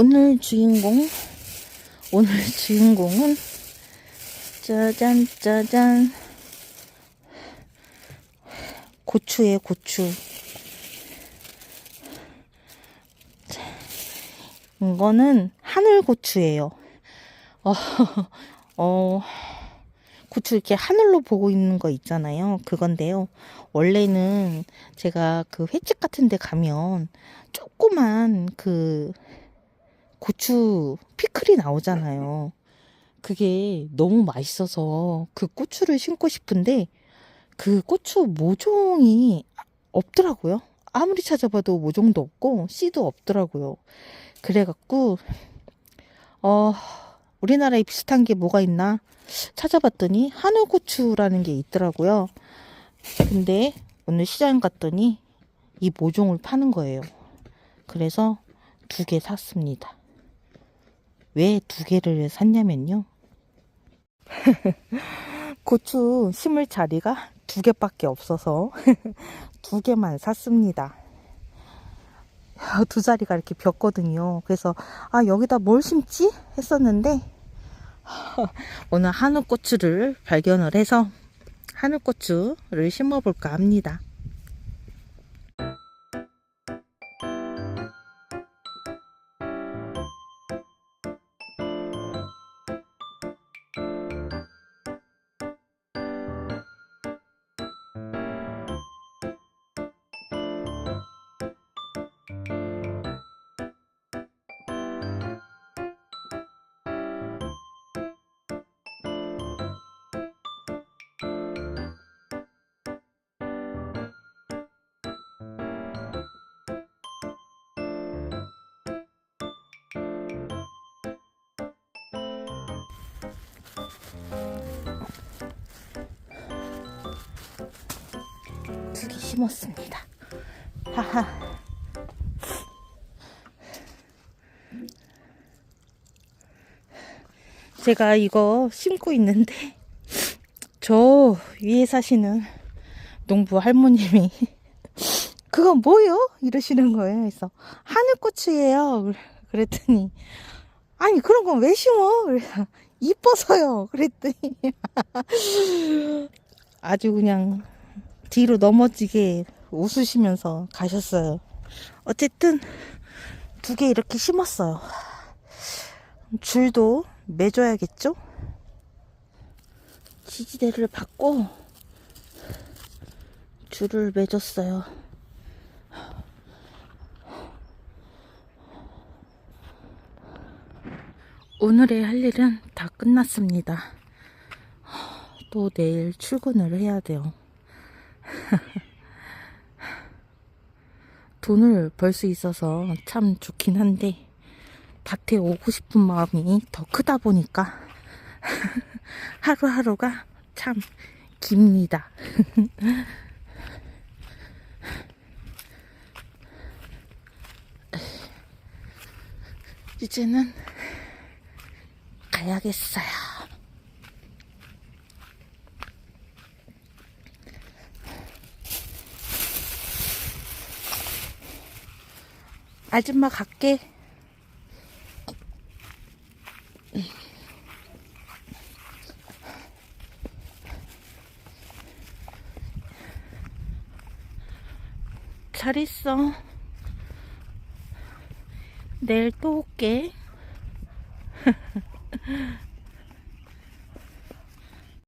오늘 주인공, 오늘 주인공은 짜잔, 짜잔. 고추에 고추. 자, 이거는 하늘고추예요. 어, 어, 고추 이렇게 하늘로 보고 있는 거 있잖아요. 그건데요. 원래는 제가 그 횟집 같은 데 가면 조그만 그 고추 피클이 나오잖아요. 그게 너무 맛있어서 그 고추를 심고 싶은데 그 고추 모종이 없더라고요. 아무리 찾아봐도 모종도 없고 씨도 없더라고요. 그래갖고 어 우리나라에 비슷한 게 뭐가 있나 찾아봤더니 하늘고추라는 게 있더라고요. 근데 오늘 시장 갔더니 이 모종을 파는 거예요. 그래서 두 개 샀습니다. 왜 두 개를 샀냐면요. 고추 심을 자리가 두 개밖에 없어서 두 개만 샀습니다. 두 자리가 이렇게 bi었거든요. 그래서 아 여기다 뭘 심지 했었는데 오늘 하늘고추를 발견을 해서 하늘고추를 심어볼까 합니다. 두개 심었습니다. 하하. 제가 이거 심고 있는데 저 위에 사시는 농부 할머님이 그건 뭐요? 이러시는 거예요. 그래서 하늘고추예요. 그랬더니 아니 그런 건 왜 심어? 그래서 이뻐서요. 그랬더니 아주 그냥 뒤로 넘어지게 웃으시면서 가셨어요. 어쨌든 두 개 이렇게 심었어요. 줄도 매줘야겠죠? 지지대를 받고 줄을 매줬어요. 오늘의 할 일은 다 끝났습니다. 또 내일 출근을 해야 돼요. 돈을 벌 수 있어서 참 좋긴 한데 밭에 오고 싶은 마음이 더 크다 보니까 하루하루가 참 깁니다. 이제는 가야겠어요. 아줌마 갈게. 잘 있어. 내일 또 올게.